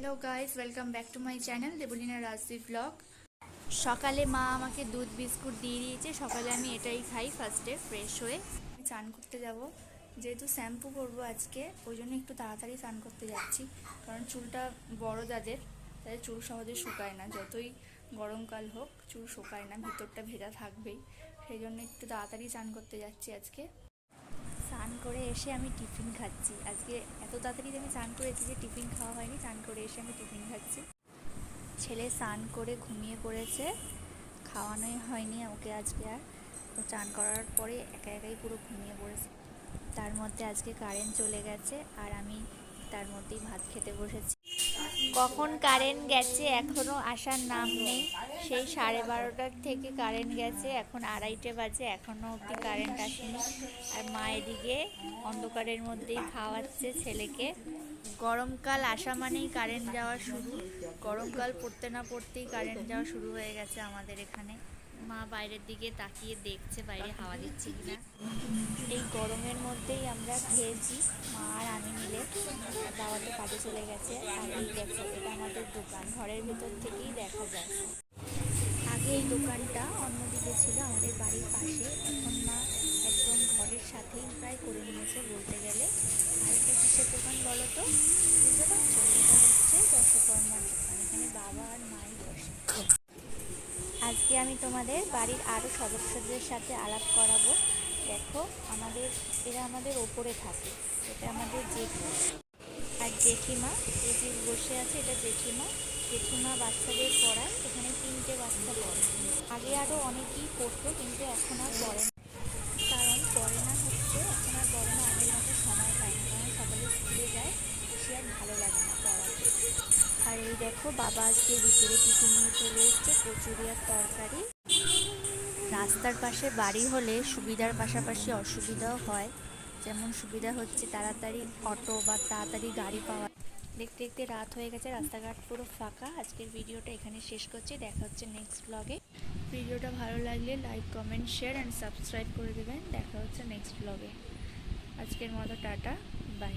Hello guys welcome back to my channel Debolina Rajdeep blog সকালে মা আমাকে দুধ, বিস্কুট দিয়ে দিয়েছে। সকালে আমি এটাই খাই ফার্স্টে ফ্রেশ হয়ে। চান করতে যাব। যেহেতু শ্যাম্পু করব আজকে, ওই জন্য একটু তাড়াতাড়ি চান করতে যাচ্ছি। কারণ চুলটা বড় যাদের, তাদের চুল সহজে শুকায় না। যতই গরমকাল হোক, চুল শুকায় না, ভিতরটা ভেজা থাকবেই। সেই জন্য একটু তাড়াতাড়ি চান করতে যাচ্ছি আজকে। স্নান করে এসে আমি টিফিন খাচ্ছি। আজকে এত তাড়াতাড়ি আমি চান করেছি যে টিফিন খাওয়া হয়নি চান করে এসে আমি টিফিন খাচ্ছি। ছেলে স্নান করে ঘুমিয়ে পড়েছে, খাওয়ানোই হয়নি ওকে আজকে আর। ও চান করার পরে একা একাই পুরো ঘুমিয়ে পড়েছে। তার মধ্যে আজকে কারেন্ট চলে গেছে আর আমি তার মধ্যেই ভাত খেতে বসেছি। কখন কারেন্ট গেছে এখনও আসার নাম নেই। সেই সাড়ে বারোটার থেকে কারেন্ট গেছে, এখন আড়াইটে বাজে এখনও অবধি কারেন্ট আসেনি। আর মা এদিকে অন্ধকারের মধ্যেই খাওয়াচ্ছে ছেলেকে। গরমকাল আসা মানেই কারেন্ট যাওয়া শুরু। গরমকাল পড়তে না পড়তেই কারেন্ট যাওয়া শুরু হয়ে গেছে আমাদের এখানে। মা বাইরের দিকে তাকিয়ে দেখছে বাইরে হাওয়া দিচ্ছে কিনা। এই গরমের মধ্যেই আমরা খেয়েছি, মা আর আমি মিলে। বাবা তো কাজে চলে গেছে, আর এই দেখো, এটা আমাদের দোকান। ঘরের ভিতর থেকেই দেখা যায়। আগে এই দোকানটা অন্যদিকে ছিল, আমাদের বাড়ির পাশে। এখন মা একদম ঘরের সাথেই প্রায় করে নিয়েছে বলতে গেলে। আর এটা কিসের দোকান বলো তো? বুঝতে পারছ? এটা হচ্ছে দশকর্মার দোকান। এখানে বাবা আর বসে আজকে আমি তোমাদের বাড়ির আরও সদস্যদের সাথে আলাপ করাবো। দেখো, আমাদের, এরা আমাদের ওপরে থাকে। এটা আমাদের জেঠু। আর জেঠিমা, এই যে বসে আছে, এটা জেঠিমা। জেঠিমা বাচ্চাদের পড়ায়, এখানে তিনটে বাচ্চা পড়ে। আগে আরও অনেকেই পড়তো আর এই দেখো, বাবা আজকে ভিতরে টিফিন নিয়ে চলে এসছে কচুরি আর তরকারি। রাস্তার পাশে বাড়ি হলে সুবিধার পাশাপাশি অসুবিধাও হয়। যেমন সুবিধা হচ্ছে তাড়াতাড়ি অটো বা তাড়াতাড়ি গাড়ি পাওয়া। দেখতে দেখতে রাত হয়ে গেছে, রাস্তাঘাট পুরো ফাঁকা। আজকের ভিডিওটা এখানে শেষ করছি, দেখা হচ্ছে নেক্সট ব্লগে ভিডিওটা ভালো লাগলে like comment share and subscribe করে দেবেন। দেখা হচ্ছে নেক্সট ব্লগে আজকের মতো টাটা বাই